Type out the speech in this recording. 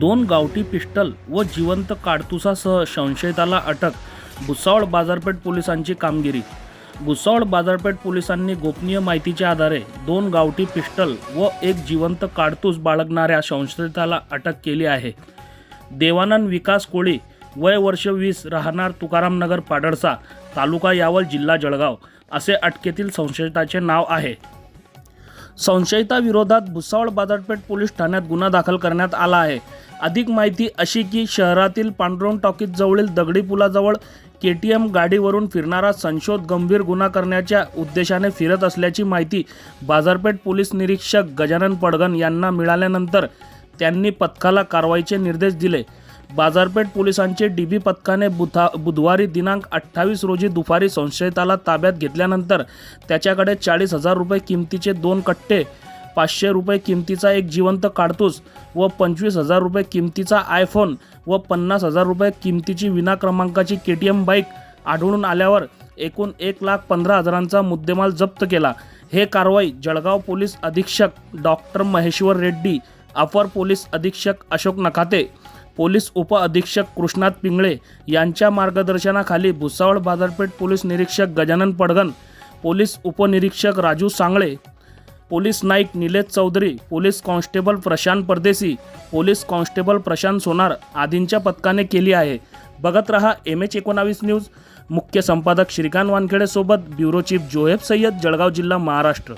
दोन गावठी पिस्टल व जिवंत काडतुसासह संशयिताला अटक भुसावळ बाजारपेठ पोलिसांची कामगिरी. भुसावळ बाजारपेठ पोलिसांनी गोपनीय माहितीच्या आधारे दोन गावठी पिस्टल व एक जिवंत काडतूस बाळगणाऱ्या संशयिताला अटक केली आहे. देवानंद विकास कोळी वय वर्ष वीस राहणार तुकारामनगर पाडळसा तालुका यावल जिल्हा जळगाव असे अटकेतील संशयिताचे नाव आहे. संशयिताविरोधात भुसावळ बाजारपेठ पोलीस ठाण्यात गुन्हा दाखल करण्यात आला आहे. अधिक माहिती अशी की शहरातील पांडुरंग टॉकीजजवळील दगडी पुलाजवळ के टी एम गाडीवरून फिरणारा संशोध गंभीर गुन्हा करण्याच्या उद्देशाने फिरत असल्याची माहिती बाजारपेठ पोलीस निरीक्षक गजानन पडगन यांना मिळाल्यानंतर त्यांनी पथकाला कारवाईचे निर्देश दिले. बाजारपेठ पोलिसांचे डीबी पथकाने बुधा बुधवारी दिनांक अठ्ठावीस रोजी दुपारी संशयिताला ताब्यात घेतल्यानंतर त्याच्याकडे चाळीस हजार रुपये किमतीचे दोन कट्टे पाचशे रुपये किमतीचा एक जिवंत काडतूस व पंचवीस हजार रुपये किमतीचा आयफोन व पन्नास हजार रुपये किमतीची विना क्रमांकाची के टी एम बाईक आढळून आल्यावर एकूण एक लाख पंधरा हजारांचा मुद्देमाल जप्त केला. हे कारवाई जळगाव पोलीस अधीक्षक डॉक्टर महेश्वर रेड्डी अपर पोलीस अधीक्षक अशोक नखाते पोलीस उपअधीक्षक कृष्णात पिंगळे यांच्या मार्गदर्शनाखाली भुसावळ बाजारपेठ पोलीस निरीक्षक गजानन पडगन पोलीस उपनिरीक्षक Raju Sangle police Naik Nilesh Chaudhari police constable Prashant Pardeshi police constable Prashant Sonar आदींच्या पथकाने केली आहे. बघत रहा एम एच एकोणावीस न्यूज. मुख्य संपादक श्रीकांत वानखेडेसोबत ब्युरो चीफ जोहेब सय्यद जळगाव जिल्हा महाराष्ट्र.